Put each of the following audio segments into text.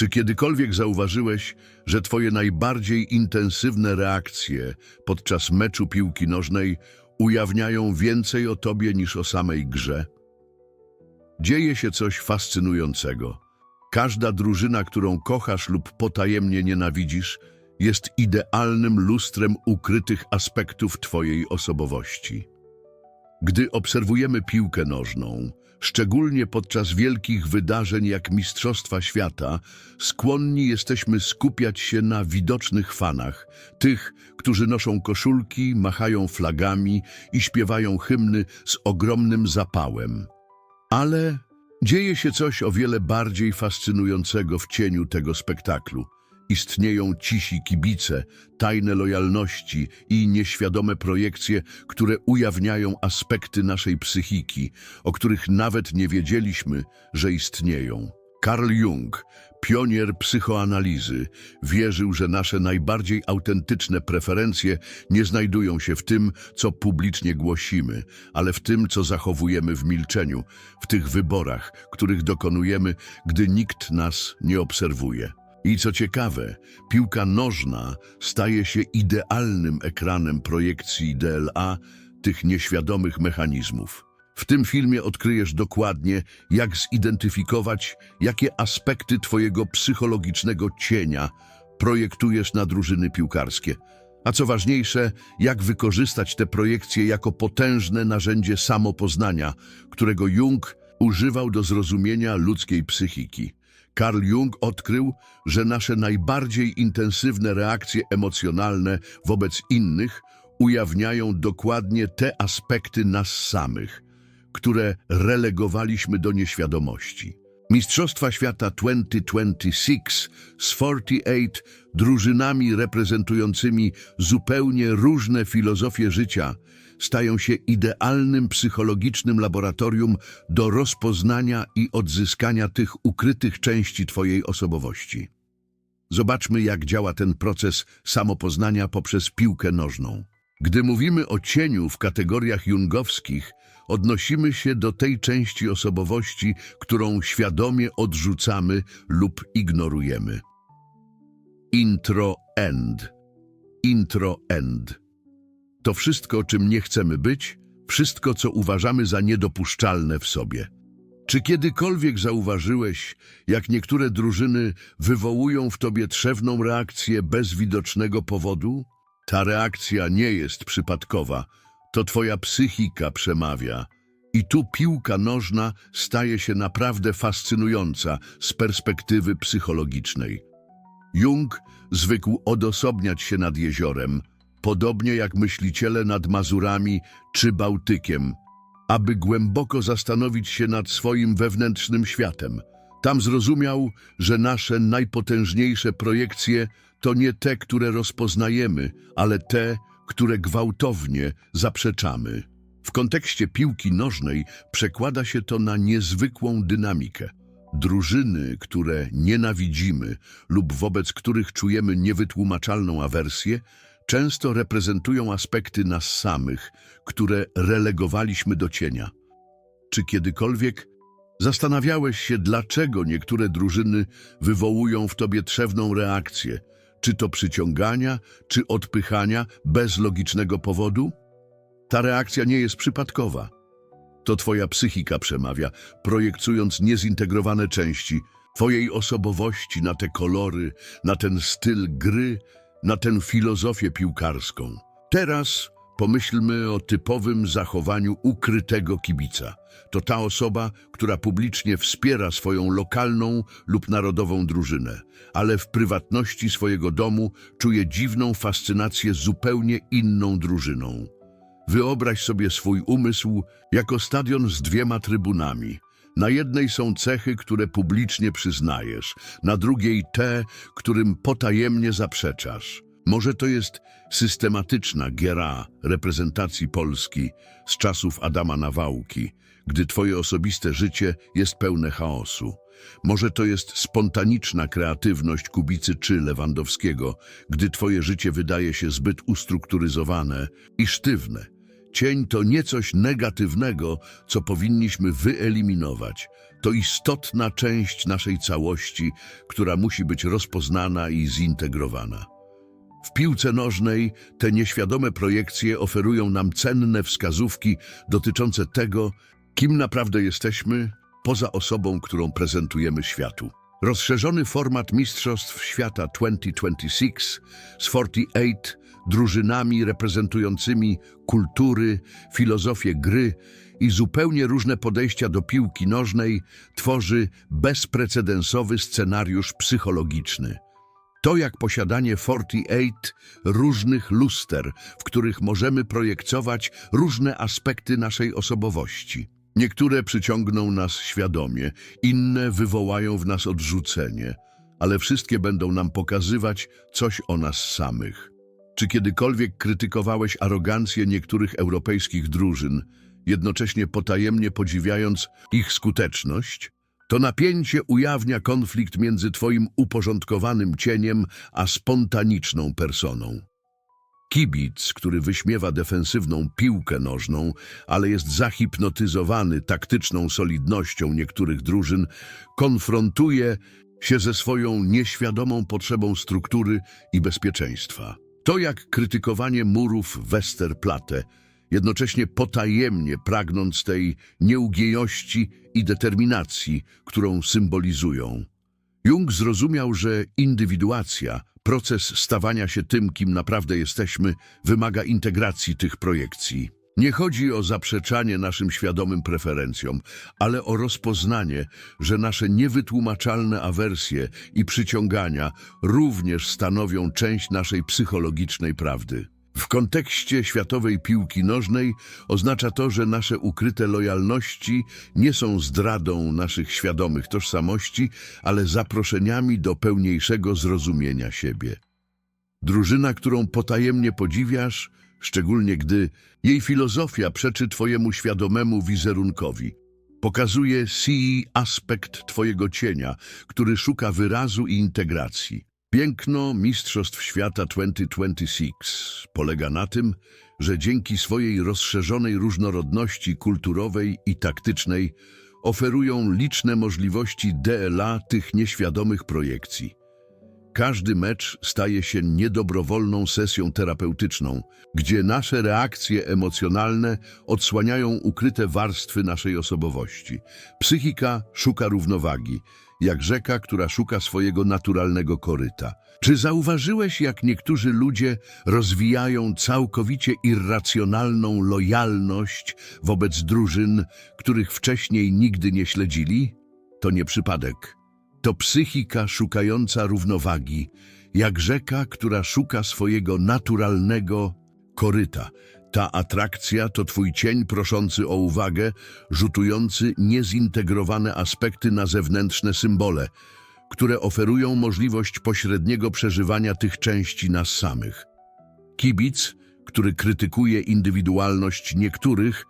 Czy kiedykolwiek zauważyłeś, że twoje najbardziej intensywne reakcje podczas meczu piłki nożnej ujawniają więcej o tobie niż o samej grze? Dzieje się coś fascynującego. Każda drużyna, którą kochasz lub potajemnie nienawidzisz, jest idealnym lustrem ukrytych aspektów twojej osobowości. Gdy obserwujemy piłkę nożną, szczególnie podczas wielkich wydarzeń jak Mistrzostwa Świata, skłonni jesteśmy skupiać się na widocznych fanach, tych, którzy noszą koszulki, machają flagami i śpiewają hymny z ogromnym zapałem. Ale dzieje się coś o wiele bardziej fascynującego w cieniu tego spektaklu. Istnieją cisi kibice, tajne lojalności i nieświadome projekcje, które ujawniają aspekty naszej psychiki, o których nawet nie wiedzieliśmy, że istnieją. Carl Jung, pionier psychoanalizy, wierzył, że nasze najbardziej autentyczne preferencje nie znajdują się w tym, co publicznie głosimy, ale w tym, co zachowujemy w milczeniu, w tych wyborach, których dokonujemy, gdy nikt nas nie obserwuje. I co ciekawe, piłka nożna staje się idealnym ekranem projekcji DLA tych nieświadomych mechanizmów. W tym filmie odkryjesz dokładnie, jak zidentyfikować, jakie aspekty Twojego psychologicznego cienia projektujesz na drużyny piłkarskie. A co ważniejsze, jak wykorzystać te projekcje jako potężne narzędzie samopoznania, którego Jung używał do zrozumienia ludzkiej psychiki. Carl Jung odkrył, że nasze najbardziej intensywne reakcje emocjonalne wobec innych ujawniają dokładnie te aspekty nas samych, które relegowaliśmy do nieświadomości. Mistrzostwa Świata 2026 z 48 drużynami reprezentującymi zupełnie różne filozofie życia stają się idealnym psychologicznym laboratorium do rozpoznania i odzyskania tych ukrytych części Twojej osobowości. Zobaczmy, jak działa ten proces samopoznania poprzez piłkę nożną. Gdy mówimy o cieniu w kategoriach jungowskich, odnosimy się do tej części osobowości, którą świadomie odrzucamy lub ignorujemy. Intro-end. Intro-end. To wszystko, czym nie chcemy być, wszystko, co uważamy za niedopuszczalne w sobie. Czy kiedykolwiek zauważyłeś, jak niektóre drużyny wywołują w tobie trzewną reakcję bez widocznego powodu? Ta reakcja nie jest przypadkowa, to twoja psychika przemawia. I tu piłka nożna staje się naprawdę fascynująca z perspektywy psychologicznej. Jung zwykł odosobniać się nad jeziorem, podobnie jak myśliciele nad Mazurami czy Bałtykiem, aby głęboko zastanowić się nad swoim wewnętrznym światem. Tam zrozumiał, że nasze najpotężniejsze projekcje to nie te, które rozpoznajemy, ale te, które gwałtownie zaprzeczamy. W kontekście piłki nożnej przekłada się to na niezwykłą dynamikę. Drużyny, które nienawidzimy lub wobec których czujemy niewytłumaczalną awersję, często reprezentują aspekty nas samych, które relegowaliśmy do cienia. Czy kiedykolwiek zastanawiałeś się, dlaczego niektóre drużyny wywołują w tobie trzewną reakcję, czy to przyciągania, czy odpychania bez logicznego powodu? Ta reakcja nie jest przypadkowa. To twoja psychika przemawia, projektując niezintegrowane części twojej osobowości na te kolory, na ten styl gry, na tę filozofię piłkarską. Teraz pomyślmy o typowym zachowaniu ukrytego kibica. To ta osoba, która publicznie wspiera swoją lokalną lub narodową drużynę, ale w prywatności swojego domu czuje dziwną fascynację zupełnie inną drużyną. Wyobraź sobie swój umysł jako stadion z dwiema trybunami. Na jednej są cechy, które publicznie przyznajesz, na drugiej te, którym potajemnie zaprzeczasz. Może to jest systematyczna giera reprezentacji Polski z czasów Adama Nawałki, gdy twoje osobiste życie jest pełne chaosu. Może to jest spontaniczna kreatywność Kubicy czy Lewandowskiego, gdy twoje życie wydaje się zbyt ustrukturyzowane i sztywne. Cień to nie coś negatywnego, co powinniśmy wyeliminować. To istotna część naszej całości, która musi być rozpoznana i zintegrowana. W piłce nożnej te nieświadome projekcje oferują nam cenne wskazówki dotyczące tego, kim naprawdę jesteśmy poza osobą, którą prezentujemy światu. Rozszerzony format Mistrzostw Świata 2026 z 48 drużynami reprezentującymi kultury, filozofię gry i zupełnie różne podejścia do piłki nożnej tworzy bezprecedensowy scenariusz psychologiczny. To jak posiadanie 48 różnych luster, w których możemy projektować różne aspekty naszej osobowości. Niektóre przyciągną nas świadomie, inne wywołają w nas odrzucenie, ale wszystkie będą nam pokazywać coś o nas samych. Czy kiedykolwiek krytykowałeś arogancję niektórych europejskich drużyn, jednocześnie potajemnie podziwiając ich skuteczność? To napięcie ujawnia konflikt między twoim uporządkowanym cieniem a spontaniczną personą. Kibic, który wyśmiewa defensywną piłkę nożną, ale jest zahipnotyzowany taktyczną solidnością niektórych drużyn, konfrontuje się ze swoją nieświadomą potrzebą struktury i bezpieczeństwa. To jak krytykowanie murów Westerplatte, jednocześnie potajemnie pragnąc tej nieugiejości i determinacji, którą symbolizują. Jung zrozumiał, że indywiduacja, proces stawania się tym, kim naprawdę jesteśmy, wymaga integracji tych projekcji. Nie chodzi o zaprzeczanie naszym świadomym preferencjom, ale o rozpoznanie, że nasze niewytłumaczalne awersje i przyciągania również stanowią część naszej psychologicznej prawdy. W kontekście światowej piłki nożnej oznacza to, że nasze ukryte lojalności nie są zdradą naszych świadomych tożsamości, ale zaproszeniami do pełniejszego zrozumienia siebie. Drużyna, którą potajemnie podziwiasz, szczególnie gdy jej filozofia przeczy Twojemu świadomemu wizerunkowi, pokazuje si aspekt Twojego cienia, który szuka wyrazu i integracji. Piękno Mistrzostw Świata 2026 polega na tym, że dzięki swojej rozszerzonej różnorodności kulturowej i taktycznej oferują liczne możliwości DLA tych nieświadomych projekcji. Każdy mecz staje się niedobrowolną sesją terapeutyczną, gdzie nasze reakcje emocjonalne odsłaniają ukryte warstwy naszej osobowości. Psychika szuka równowagi, jak rzeka, która szuka swojego naturalnego koryta. Czy zauważyłeś, jak niektórzy ludzie rozwijają całkowicie irracjonalną lojalność wobec drużyn, których wcześniej nigdy nie śledzili? To nie przypadek. To psychika szukająca równowagi, jak rzeka, która szuka swojego naturalnego koryta. Ta atrakcja to twój cień proszący o uwagę, rzutujący niezintegrowane aspekty na zewnętrzne symbole, które oferują możliwość pośredniego przeżywania tych części nas samych. Kibic, który krytykuje indywidualność niektórych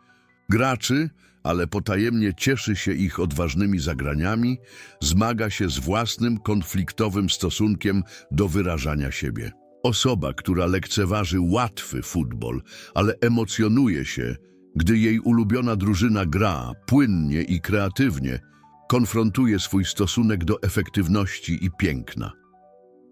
graczy, ale potajemnie cieszy się ich odważnymi zagraniami, zmaga się z własnym konfliktowym stosunkiem do wyrażania siebie. Osoba, która lekceważy łatwy futbol, ale emocjonuje się, gdy jej ulubiona drużyna gra płynnie i kreatywnie, konfrontuje swój stosunek do efektywności i piękna.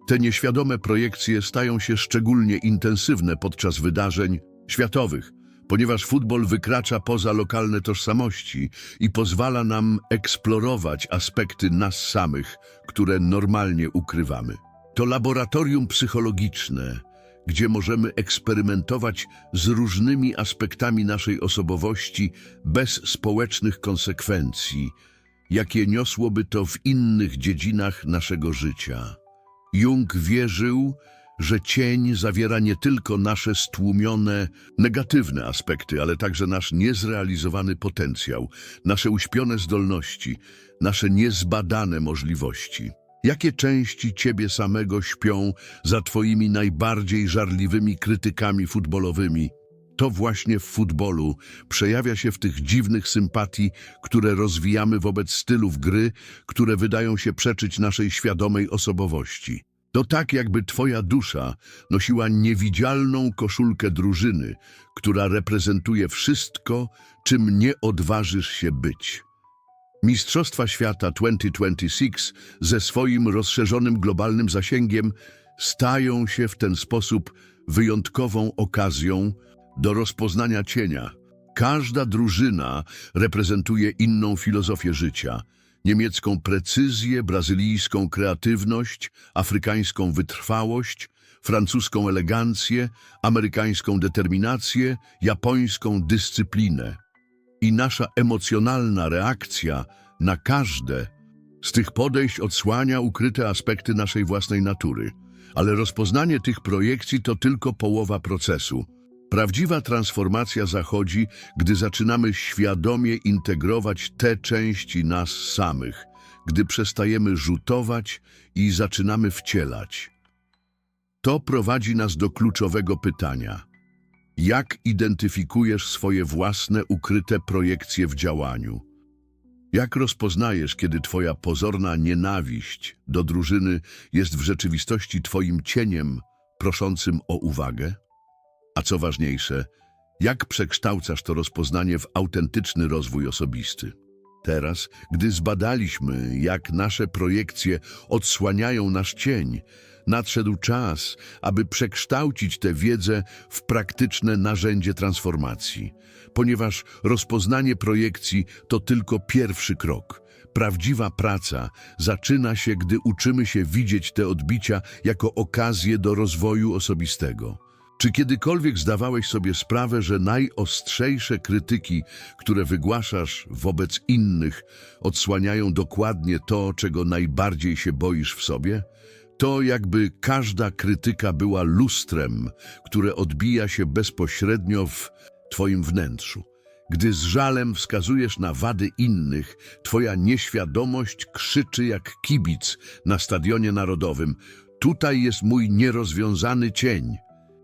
Te nieświadome projekcje stają się szczególnie intensywne podczas wydarzeń światowych, ponieważ futbol wykracza poza lokalne tożsamości i pozwala nam eksplorować aspekty nas samych, które normalnie ukrywamy. To laboratorium psychologiczne, gdzie możemy eksperymentować z różnymi aspektami naszej osobowości bez społecznych konsekwencji, jakie niosłoby to w innych dziedzinach naszego życia. Jung wierzył, że cień zawiera nie tylko nasze stłumione, negatywne aspekty, ale także nasz niezrealizowany potencjał, nasze uśpione zdolności, nasze niezbadane możliwości. Jakie części ciebie samego śpią za twoimi najbardziej żarliwymi krytykami futbolowymi? To właśnie w futbolu przejawia się w tych dziwnych sympatii, które rozwijamy wobec stylów gry, które wydają się przeczyć naszej świadomej osobowości. To tak, jakby twoja dusza nosiła niewidzialną koszulkę drużyny, która reprezentuje wszystko, czym nie odważysz się być. Mistrzostwa Świata 2026 ze swoim rozszerzonym globalnym zasięgiem stają się w ten sposób wyjątkową okazją do rozpoznania cienia. Każda drużyna reprezentuje inną filozofię życia. Niemiecką precyzję, brazylijską kreatywność, afrykańską wytrwałość, francuską elegancję, amerykańską determinację, japońską dyscyplinę i nasza emocjonalna reakcja na każde z tych podejść odsłania ukryte aspekty naszej własnej natury. Ale rozpoznanie tych projekcji to tylko połowa procesu. Prawdziwa transformacja zachodzi, gdy zaczynamy świadomie integrować te części nas samych, gdy przestajemy rzutować i zaczynamy wcielać. To prowadzi nas do kluczowego pytania. Jak identyfikujesz swoje własne ukryte projekcje w działaniu? Jak rozpoznajesz, kiedy twoja pozorna nienawiść do drużyny jest w rzeczywistości twoim cieniem proszącym o uwagę? A co ważniejsze, jak przekształcasz to rozpoznanie w autentyczny rozwój osobisty? Teraz, gdy zbadaliśmy, jak nasze projekcje odsłaniają nasz cień, nadszedł czas, aby przekształcić tę wiedzę w praktyczne narzędzie transformacji, ponieważ rozpoznanie projekcji to tylko pierwszy krok. Prawdziwa praca zaczyna się, gdy uczymy się widzieć te odbicia jako okazję do rozwoju osobistego. Czy kiedykolwiek zdawałeś sobie sprawę, że najostrzejsze krytyki, które wygłaszasz wobec innych, odsłaniają dokładnie to, czego najbardziej się boisz w sobie? To jakby każda krytyka była lustrem, które odbija się bezpośrednio w Twoim wnętrzu. Gdy z żalem wskazujesz na wady innych, Twoja nieświadomość krzyczy jak kibic na stadionie narodowym. Tutaj jest mój nierozwiązany cień.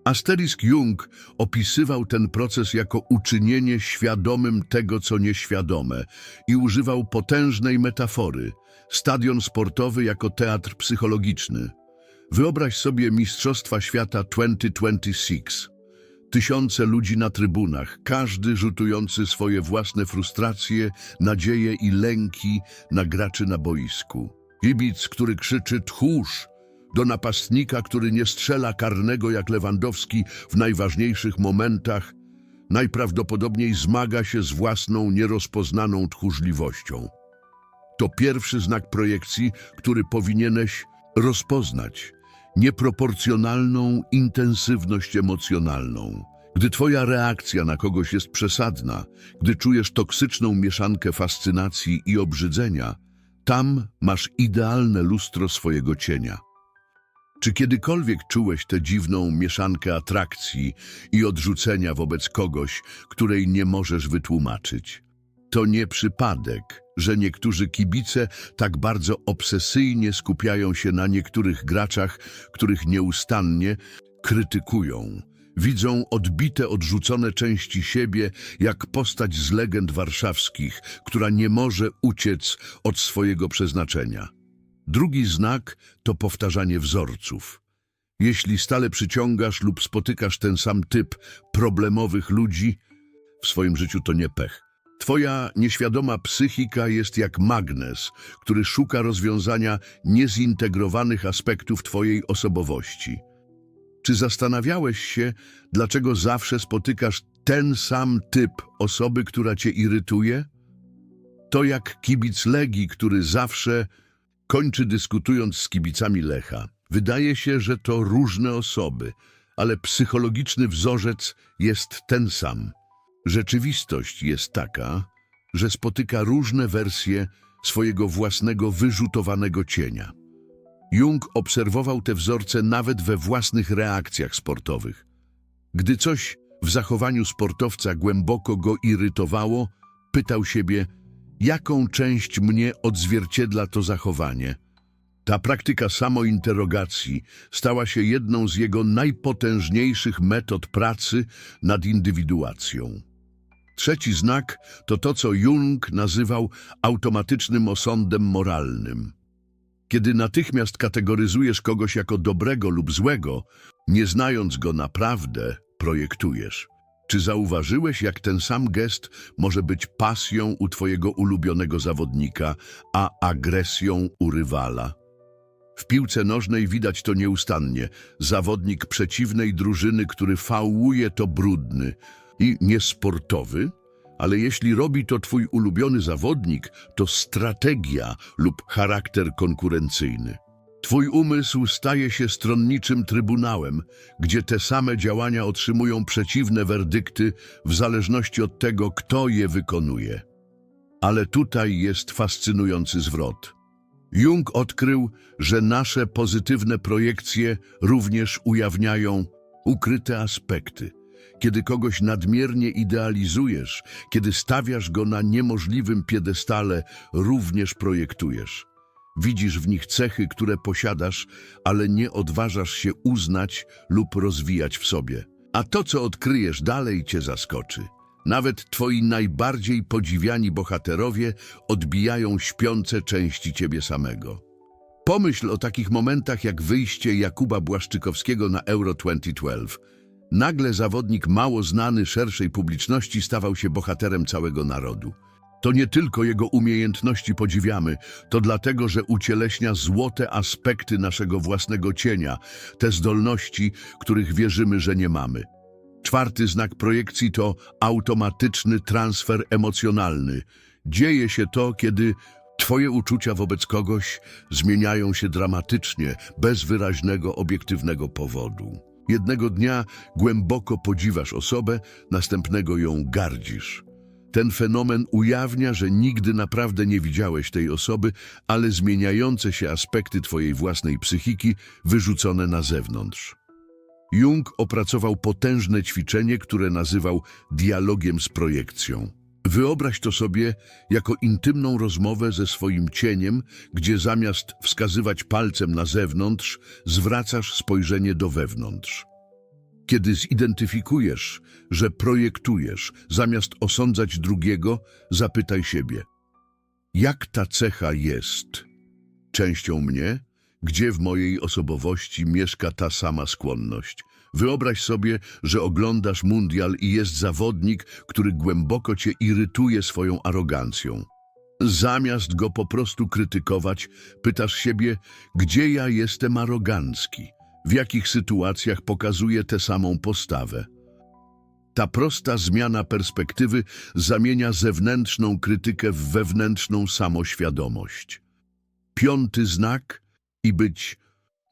Asterisk Jung opisywał ten proces jako uczynienie świadomym tego, co nieświadome i używał potężnej metafory – stadion sportowy jako teatr psychologiczny. Wyobraź sobie Mistrzostwa Świata 2026. Tysiące ludzi na trybunach, każdy rzutujący swoje własne frustracje, nadzieje i lęki na graczy na boisku. Kibic, który krzyczy tchórz, do napastnika, który nie strzela karnego jak Lewandowski w najważniejszych momentach, najprawdopodobniej zmaga się z własną nierozpoznaną tchórzliwością. To pierwszy znak projekcji, który powinieneś rozpoznać. Nieproporcjonalną intensywność emocjonalną. Gdy twoja reakcja na kogoś jest przesadna, gdy czujesz toksyczną mieszankę fascynacji i obrzydzenia, tam masz idealne lustro swojego cienia. Czy kiedykolwiek czułeś tę dziwną mieszankę atrakcji i odrzucenia wobec kogoś, której nie możesz wytłumaczyć? To nie przypadek, że niektórzy kibice tak bardzo obsesyjnie skupiają się na niektórych graczach, których nieustannie krytykują. Widzą odbite, odrzucone części siebie, jak postać z legend warszawskich, która nie może uciec od swojego przeznaczenia. Drugi znak to powtarzanie wzorców. Jeśli stale przyciągasz lub spotykasz ten sam typ problemowych ludzi, w swoim życiu to nie pech. Twoja nieświadoma psychika jest jak magnes, który szuka rozwiązania niezintegrowanych aspektów Twojej osobowości. Czy zastanawiałeś się, dlaczego zawsze spotykasz ten sam typ osoby, która Cię irytuje? To jak kibic Legii, który zawsze kończy dyskutując z kibicami Lecha. Wydaje się, że to różne osoby, ale psychologiczny wzorzec jest ten sam. Rzeczywistość jest taka, że spotyka różne wersje swojego własnego wyrzutowanego cienia. Jung obserwował te wzorce nawet we własnych reakcjach sportowych. Gdy coś w zachowaniu sportowca głęboko go irytowało, pytał siebie, jaką część mnie odzwierciedla to zachowanie. Ta praktyka samointerogacji stała się jedną z jego najpotężniejszych metod pracy nad indywiduacją. Trzeci znak to to, co Jung nazywał automatycznym osądem moralnym. Kiedy natychmiast kategoryzujesz kogoś jako dobrego lub złego, nie znając go naprawdę, projektujesz. Czy zauważyłeś, jak ten sam gest może być pasją u twojego ulubionego zawodnika, a agresją u rywala? W piłce nożnej widać to nieustannie. Zawodnik przeciwnej drużyny, który fałuje, to brudny i niesportowy, ale jeśli robi to twój ulubiony zawodnik, to strategia lub charakter konkurencyjny. Twój umysł staje się stronniczym trybunałem, gdzie te same działania otrzymują przeciwne werdykty w zależności od tego, kto je wykonuje. Ale tutaj jest fascynujący zwrot. Jung odkrył, że nasze pozytywne projekcje również ujawniają ukryte aspekty. Kiedy kogoś nadmiernie idealizujesz, kiedy stawiasz go na niemożliwym piedestale, również projektujesz. Widzisz w nich cechy, które posiadasz, ale nie odważasz się uznać lub rozwijać w sobie. A to, co odkryjesz dalej, cię zaskoczy. Nawet twoi najbardziej podziwiani bohaterowie odbijają śpiące części ciebie samego. Pomyśl o takich momentach jak wyjście Jakuba Błaszczykowskiego na Euro 2012. Nagle zawodnik mało znany szerszej publiczności stawał się bohaterem całego narodu. To nie tylko jego umiejętności podziwiamy, to dlatego, że ucieleśnia złote aspekty naszego własnego cienia, te zdolności, których wierzymy, że nie mamy. Czwarty znak projekcji to automatyczny transfer emocjonalny. Dzieje się to, kiedy Twoje uczucia wobec kogoś zmieniają się dramatycznie, bez wyraźnego, obiektywnego powodu. Jednego dnia głęboko podziwasz osobę, następnego ją gardzisz. Ten fenomen ujawnia, że nigdy naprawdę nie widziałeś tej osoby, ale zmieniające się aspekty Twojej własnej psychiki wyrzucone na zewnątrz. Jung opracował potężne ćwiczenie, które nazywał dialogiem z projekcją. Wyobraź to sobie jako intymną rozmowę ze swoim cieniem, gdzie zamiast wskazywać palcem na zewnątrz, zwracasz spojrzenie do wewnątrz. Kiedy zidentyfikujesz, że projektujesz, zamiast osądzać drugiego, zapytaj siebie: jak ta cecha jest częścią mnie? Gdzie w mojej osobowości mieszka ta sama skłonność? Wyobraź sobie, że oglądasz mundial i jest zawodnik, który głęboko cię irytuje swoją arogancją. Zamiast go po prostu krytykować, pytasz siebie, gdzie ja jestem arogancki, w jakich sytuacjach pokazuję tę samą postawę. Ta prosta zmiana perspektywy zamienia zewnętrzną krytykę w wewnętrzną samoświadomość. Piąty znak i być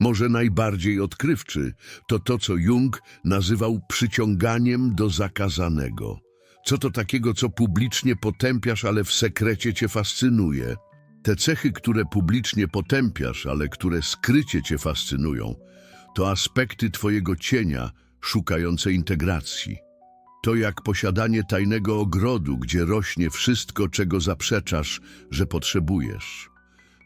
może najbardziej odkrywczy to to, co Jung nazywał przyciąganiem do zakazanego. Co to takiego, co publicznie potępiasz, ale w sekrecie cię fascynuje? Te cechy, które publicznie potępiasz, ale które skrycie cię fascynują, to aspekty twojego cienia szukające integracji. To jak posiadanie tajnego ogrodu, gdzie rośnie wszystko, czego zaprzeczasz, że potrzebujesz.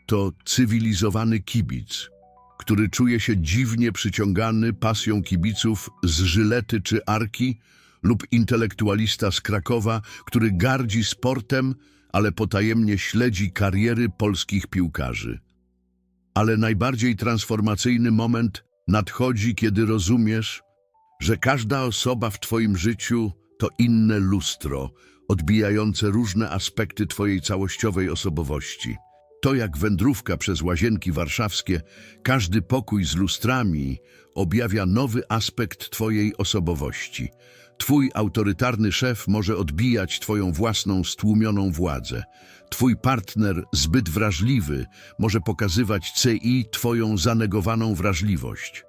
To cywilizowany kibic, który czuje się dziwnie przyciągany pasją kibiców z Żylety czy Arki, lub intelektualista z Krakowa, który gardzi sportem, ale potajemnie śledzi kariery polskich piłkarzy. Ale najbardziej transformacyjny moment nadchodzi, kiedy rozumiesz, że każda osoba w Twoim życiu to inne lustro, odbijające różne aspekty Twojej całościowej osobowości. To jak wędrówka przez łazienki warszawskie, każdy pokój z lustrami objawia nowy aspekt Twojej osobowości. Twój autorytarny szef może odbijać Twoją własną stłumioną władzę. Twój partner zbyt wrażliwy może pokazywać CI Twoją zanegowaną wrażliwość.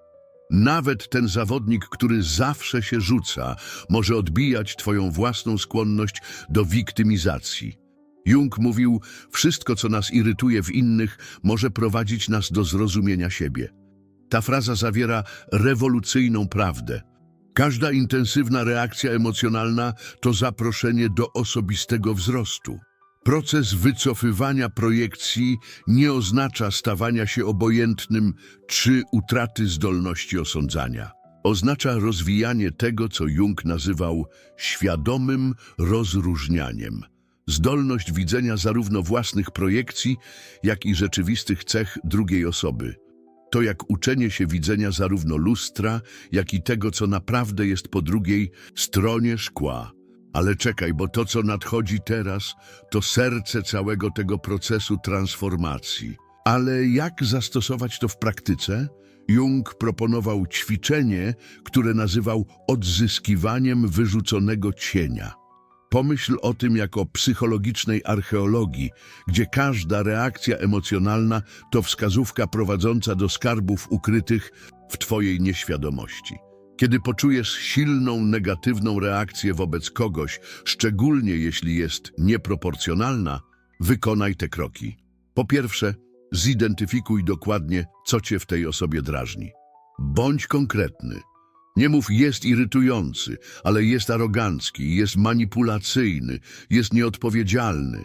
Nawet ten zawodnik, który zawsze się rzuca, może odbijać Twoją własną skłonność do wiktymizacji. Jung mówił, wszystko co nas irytuje w innych może prowadzić nas do zrozumienia siebie. Ta fraza zawiera rewolucyjną prawdę. Każda intensywna reakcja emocjonalna to zaproszenie do osobistego wzrostu. Proces wycofywania projekcji nie oznacza stawania się obojętnym czy utraty zdolności osądzania. Oznacza rozwijanie tego, co Jung nazywał świadomym rozróżnianiem. zdolność widzenia zarówno własnych projekcji, jak i rzeczywistych cech drugiej osoby. To jak uczenie się widzenia zarówno lustra, jak i tego, co naprawdę jest po drugiej stronie szkła. Ale czekaj, bo to, co nadchodzi teraz, to serce całego tego procesu transformacji. Ale jak zastosować to w praktyce? Jung proponował ćwiczenie, które nazywał odzyskiwaniem wyrzuconego cienia. Pomyśl o tym jako psychologicznej archeologii, gdzie każda reakcja emocjonalna to wskazówka prowadząca do skarbów ukrytych w Twojej nieświadomości. Kiedy poczujesz silną, negatywną reakcję wobec kogoś, szczególnie jeśli jest nieproporcjonalna, wykonaj te kroki. Po pierwsze, zidentyfikuj dokładnie, co Cię w tej osobie drażni. Bądź konkretny. Nie mów jest irytujący, ale jest arogancki, jest manipulacyjny, jest nieodpowiedzialny.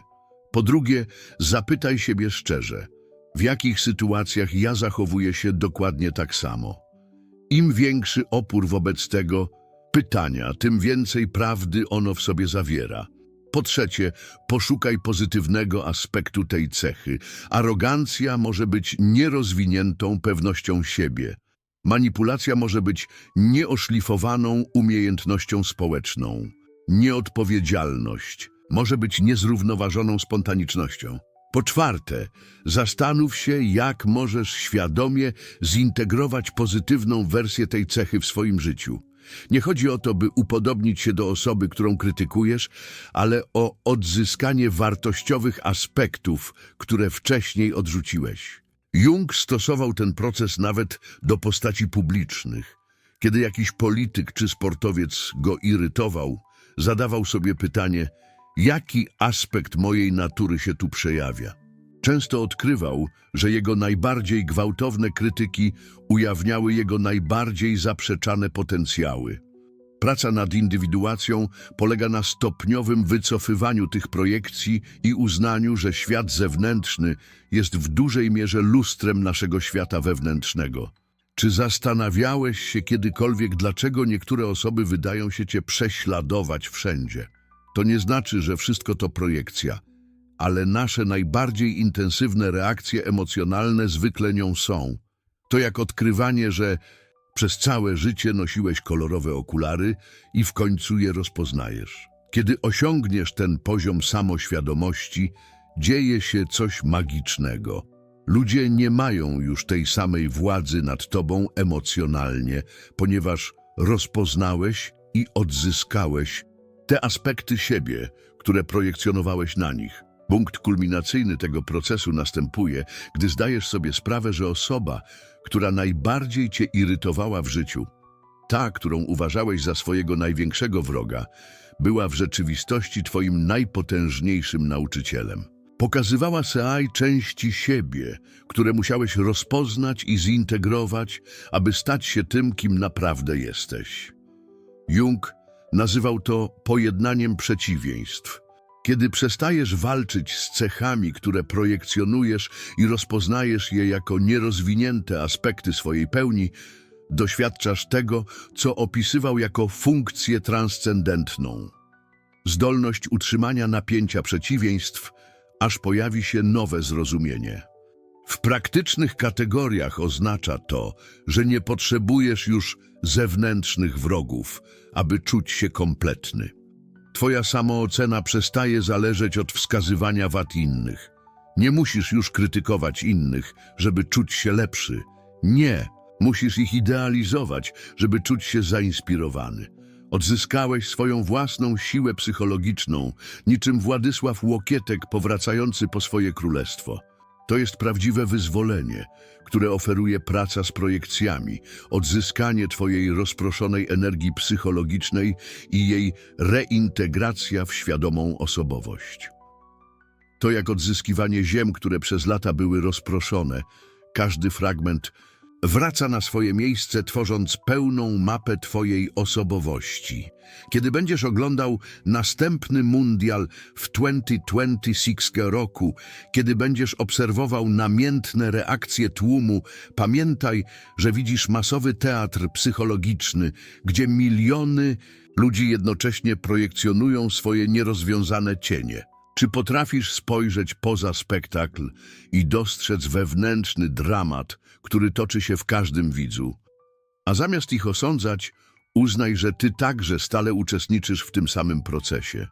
Po drugie, zapytaj siebie szczerze, w jakich sytuacjach ja zachowuję się dokładnie tak samo. Im większy opór wobec tego pytania, tym więcej prawdy ono w sobie zawiera. Po trzecie, poszukaj pozytywnego aspektu tej cechy. Arogancja może być nierozwiniętą pewnością siebie. Manipulacja może być nieoszlifowaną umiejętnością społeczną. Nieodpowiedzialność może być niezrównoważoną spontanicznością. Po czwarte, zastanów się, jak możesz świadomie zintegrować pozytywną wersję tej cechy w swoim życiu. Nie chodzi o to, by upodobnić się do osoby, którą krytykujesz, ale o odzyskanie wartościowych aspektów, które wcześniej odrzuciłeś. Jung stosował ten proces nawet do postaci publicznych. Kiedy jakiś polityk czy sportowiec go irytował, zadawał sobie pytanie, jaki aspekt mojej natury się tu przejawia. Często odkrywał, że jego najbardziej gwałtowne krytyki ujawniały jego najbardziej zaprzeczane potencjały. Praca nad indywiduacją polega na stopniowym wycofywaniu tych projekcji i uznaniu, że świat zewnętrzny jest w dużej mierze lustrem naszego świata wewnętrznego. Czy zastanawiałeś się kiedykolwiek, dlaczego niektóre osoby wydają się cię prześladować wszędzie? To nie znaczy, że wszystko to projekcja, ale nasze najbardziej intensywne reakcje emocjonalne zwykle nią są. To jak odkrywanie, że przez całe życie nosiłeś kolorowe okulary i w końcu je rozpoznajesz. Kiedy osiągniesz ten poziom samoświadomości, dzieje się coś magicznego. Ludzie nie mają już tej samej władzy nad tobą emocjonalnie, ponieważ rozpoznałeś i odzyskałeś te aspekty siebie, które projekcjonowałeś na nich. Punkt kulminacyjny tego procesu następuje, gdy zdajesz sobie sprawę, że osoba, która najbardziej cię irytowała w życiu, ta, którą uważałeś za swojego największego wroga, była w rzeczywistości twoim najpotężniejszym nauczycielem. Pokazywała Seai części siebie, które musiałeś rozpoznać i zintegrować, aby stać się tym, kim naprawdę jesteś. Jung nazywał to pojednaniem przeciwieństw. Kiedy przestajesz walczyć z cechami, które projekcjonujesz i rozpoznajesz je jako nierozwinięte aspekty swojej pełni, doświadczasz tego, co opisywał jako funkcję transcendentną. Zdolność utrzymania napięcia przeciwieństw, aż pojawi się nowe zrozumienie. W praktycznych kategoriach oznacza to, że nie potrzebujesz już zewnętrznych wrogów, aby czuć się kompletny. Twoja samoocena przestaje zależeć od wskazywania wad innych. Nie musisz już krytykować innych, żeby czuć się lepszy. Nie, musisz ich idealizować, żeby czuć się zainspirowany. Odzyskałeś swoją własną siłę psychologiczną, niczym Władysław Łokietek powracający po swoje królestwo. To jest prawdziwe wyzwolenie, które oferuje praca z projekcjami, odzyskanie Twojej rozproszonej energii psychologicznej i jej reintegracja w świadomą osobowość. To jak odzyskiwanie ziem, które przez lata były rozproszone. Każdy fragment wraca na swoje miejsce, tworząc pełną mapę Twojej osobowości. Kiedy będziesz oglądał następny mundial w 2026 roku, kiedy będziesz obserwował namiętne reakcje tłumu, pamiętaj, że widzisz masowy teatr psychologiczny, gdzie miliony ludzi jednocześnie projekcjonują swoje nierozwiązane cienie. Czy potrafisz spojrzeć poza spektakl i dostrzec wewnętrzny dramat, który toczy się w każdym widzu? A zamiast ich osądzać, uznaj, że ty także stale uczestniczysz w tym samym procesie.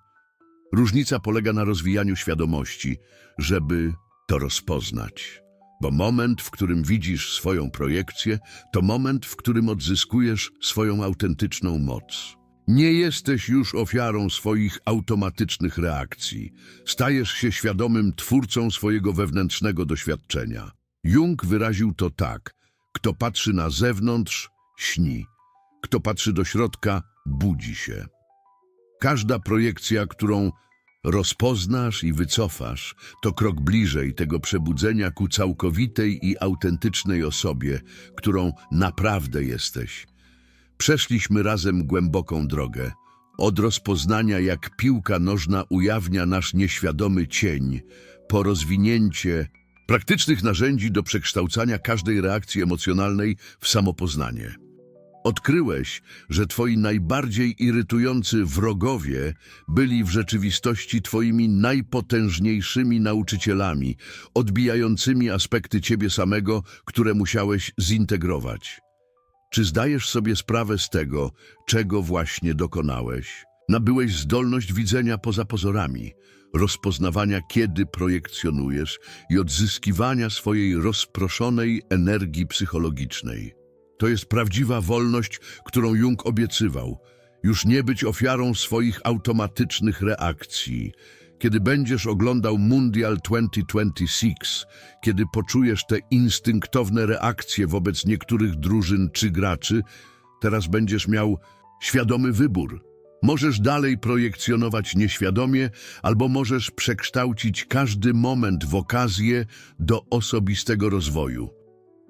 Różnica polega na rozwijaniu świadomości, żeby to rozpoznać. Bo moment, w którym widzisz swoją projekcję, to moment, w którym odzyskujesz swoją autentyczną moc. Nie jesteś już ofiarą swoich automatycznych reakcji. Stajesz się świadomym twórcą swojego wewnętrznego doświadczenia. Jung wyraził to tak: kto patrzy na zewnątrz, śni. Kto patrzy do środka, budzi się. Każda projekcja, którą rozpoznasz i wycofasz, to krok bliżej tego przebudzenia ku całkowitej i autentycznej osobie, którą naprawdę jesteś. Przeszliśmy razem głęboką drogę. Od rozpoznania, jak piłka nożna ujawnia nasz nieświadomy cień, po rozwinięcie praktycznych narzędzi do przekształcania każdej reakcji emocjonalnej w samopoznanie. Odkryłeś, że twoi najbardziej irytujący wrogowie byli w rzeczywistości twoimi najpotężniejszymi nauczycielami, odbijającymi aspekty ciebie samego, które musiałeś zintegrować. Czy zdajesz sobie sprawę z tego, czego właśnie dokonałeś? Nabyłeś zdolność widzenia poza pozorami, rozpoznawania, kiedy projekcjonujesz i odzyskiwania swojej rozproszonej energii psychologicznej. To jest prawdziwa wolność, którą Jung obiecywał. Już nie być ofiarą swoich automatycznych reakcji. Kiedy będziesz oglądał Mundial 2026, kiedy poczujesz te instynktowne reakcje wobec niektórych drużyn czy graczy, teraz będziesz miał świadomy wybór. Możesz dalej projekcjonować nieświadomie, albo możesz przekształcić każdy moment w okazję do osobistego rozwoju.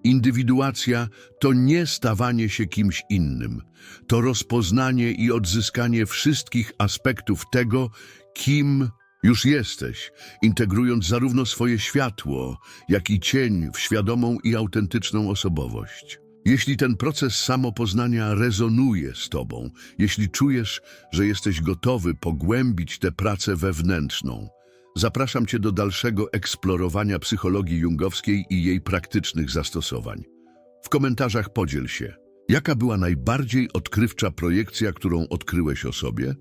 Indywiduacja to nie stawanie się kimś innym, to rozpoznanie i odzyskanie wszystkich aspektów tego, kim już jesteś, integrując zarówno swoje światło, jak i cień w świadomą i autentyczną osobowość. Jeśli ten proces samopoznania rezonuje z Tobą, jeśli czujesz, że jesteś gotowy pogłębić tę pracę wewnętrzną, zapraszam Cię do dalszego eksplorowania psychologii jungowskiej i jej praktycznych zastosowań. W komentarzach podziel się, jaka była najbardziej odkrywcza projekcja, którą odkryłeś o sobie?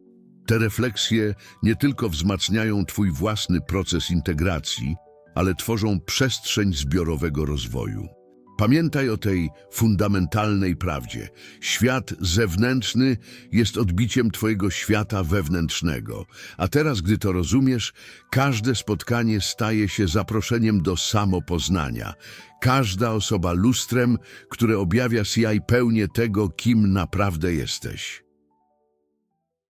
Te refleksje nie tylko wzmacniają Twój własny proces integracji, ale tworzą przestrzeń zbiorowego rozwoju. Pamiętaj o tej fundamentalnej prawdzie. Świat zewnętrzny jest odbiciem Twojego świata wewnętrznego. A teraz, gdy to rozumiesz, każde spotkanie staje się zaproszeniem do samopoznania. Każda osoba lustrem, które objawia CI pełnię tego, kim naprawdę jesteś.